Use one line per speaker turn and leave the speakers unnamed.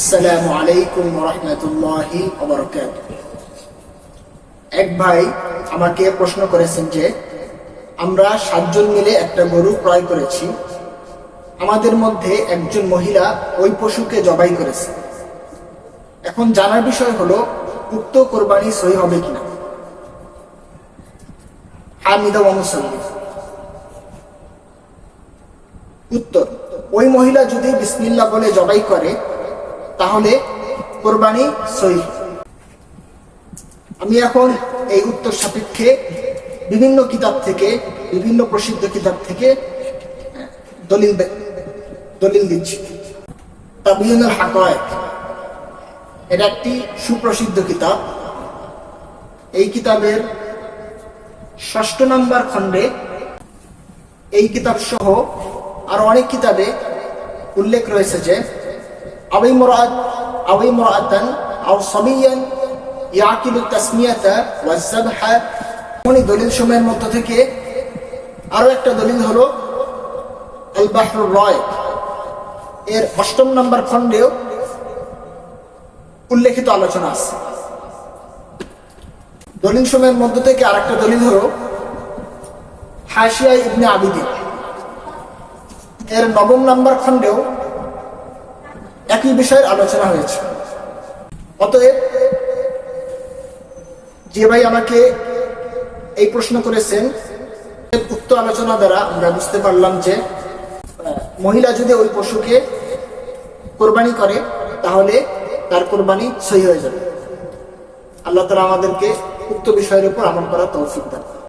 আসসালামু আলাইকুম রহমতুল্লাহি এক ভাই আমাকে প্রশ্ন করেছেন যে, আমরা সাতজন মিলে একটা গরু ক্রয় করেছি, আমাদের মধ্যে একজন মহিলা ওই পশুকে জবাই করেছে। এখন জানার বিষয় হলো, উক্ত কোরবানি সহি হবে কিনা? হামিদা মুসাল্লি উত্তর, ওই মহিলা যদি বিসমিল্লা বলে জবাই করে তাহলে কোরবানি সহি। আমি এখন এই উত্তর সাপেক্ষে বিভিন্ন কিতাব থেকে, বিভিন্ন প্রসিদ্ধ কিতাব থেকে দলিল দলিল দিচ্ছি। হাকায়েক এটা একটি সুপ্রসিদ্ধ কিতাব। এই কিতাবের ষষ্ঠ নাম্বার খণ্ডে এই কিতাব সহ আরও অনেক কিতাবে উল্লেখ রয়েছে যে মুরাদ আবি মুরাদান আও সাবিয়ান ইয়াকিলু তাসমিয়াতা ওয়া যাবহা এমনই দলিল সময়ের মধ্য থেকে আরও একটা দলিল হলো আল রয়। এর অষ্টম নম্বর খণ্ডেও উল্লেখিত আলোচনা আছে। দলিল সময়ের মধ্য থেকে আরেকটা দলিল হলো হাসিয়া ইবনে আবিদিন এর নবম নাম্বার খণ্ডেও একই বিষয়ের আলোচনা হয়েছে। অতএব, যে ভাই আমাকে এই প্রশ্ন করেছেন উক্ত আলোচনা দ্বারা আমরা বুঝতে পারলাম যে, মহিলা যদি ওই পশুকে কোরবানি করে, তাহলে তার কোরবানি সহি হয়ে যাবে। আল্লাহ তালা আমাদেরকে উক্ত বিষয়ের উপর আমল করা তৌফিক দেন